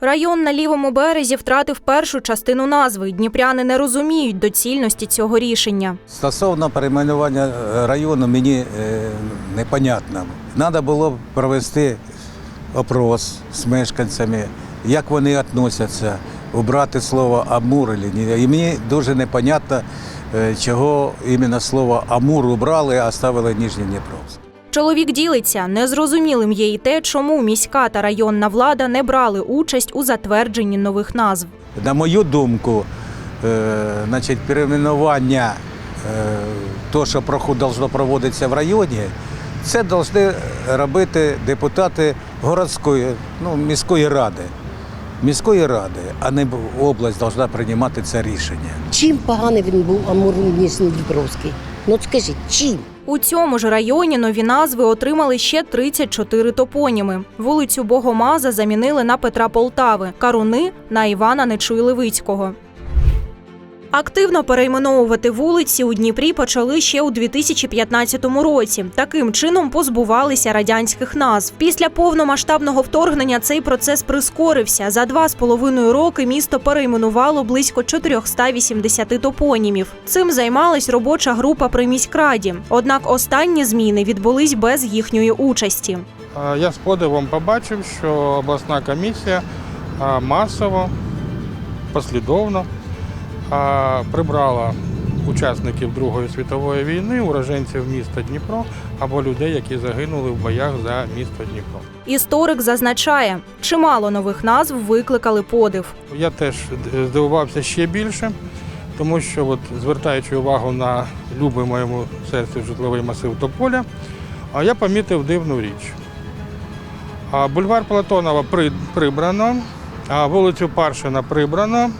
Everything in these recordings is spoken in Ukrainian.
Район на лівому березі втратив першу частину назви. Дніпряни не розуміють доцільності цього рішення. Стосовно перейменування е, району мені е, непонятно. Треба було провести опрос з мешканцями, як вони відносяться, убрати слово Амур. І мені дуже непонятно, е, чого іменно слово Амур убрали, а ставили Нижній Дніпровськ. Чоловік ділиться, незрозумілим є і те, чому міська та районна влада не брали участь у затвердженні нових назв. На мою думку, е, значить, перейменування е, то, що должно проводитися в районі, це повинні робити депутати городської, ну, міської ради. Міської ради, а не область повинна приймати це рішення. Чим поганий він був Амур Дніпровський? Ну скажіть, чим? У цьому ж районі нові назви отримали ще 34 топоніми. Вулицю Богомаза замінили на Петра Полтави, Каруни на Івана Нечуй-Левицького. Активно перейменовувати вулиці у Дніпрі почали ще у 2015 році. Таким чином позбувалися радянських назв. Після повномасштабного вторгнення цей процес прискорився. За два з половиною роки місто перейменувало близько 480 топонімів. Цим займалась робоча група при міськраді. Однак останні зміни відбулись без їхньої участі. Я з подивом побачив, що обласна комісія масово, послідовно а, прибрала учасників Другої світової війни, уроженців міста Дніпро або людей, які загинули в боях за місто Дніпро. Історик зазначає, чимало нових назв викликали подив. Я теж здивувався ще більше, тому що, от, звертаючи увагу на любий моєму серцю житловий масив Тополя, а я помітив дивну річ. Бульвар Платонова прибрано, а вулицю Паршина прибрано,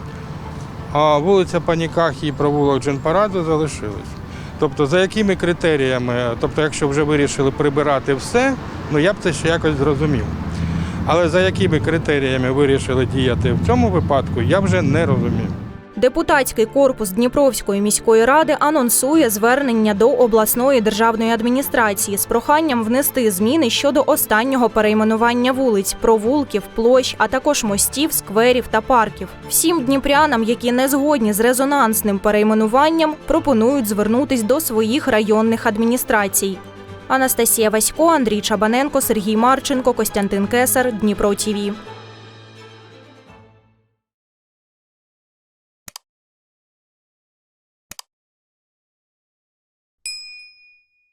а вулиця Паніках і провулок Дженпарадзе залишились. Тобто, за якими критеріями, тобто, якщо вже вирішили прибирати все, ну я б це ще якось зрозумів. Але за якими критеріями вирішили діяти в цьому випадку, я вже не розумію. Депутатський корпус Дніпровської міської ради анонсує звернення до обласної державної адміністрації з проханням внести зміни щодо останнього перейменування вулиць, провулків, площ, а також мостів, скверів та парків. Всім дніпрянам, які не згодні з резонансним перейменуванням, пропонують звернутись до своїх районних адміністрацій. Анастасія Васько, Андрій Чабаненко, Сергій Марченко, Костянтин Кесар, Дніпро ТІВІ.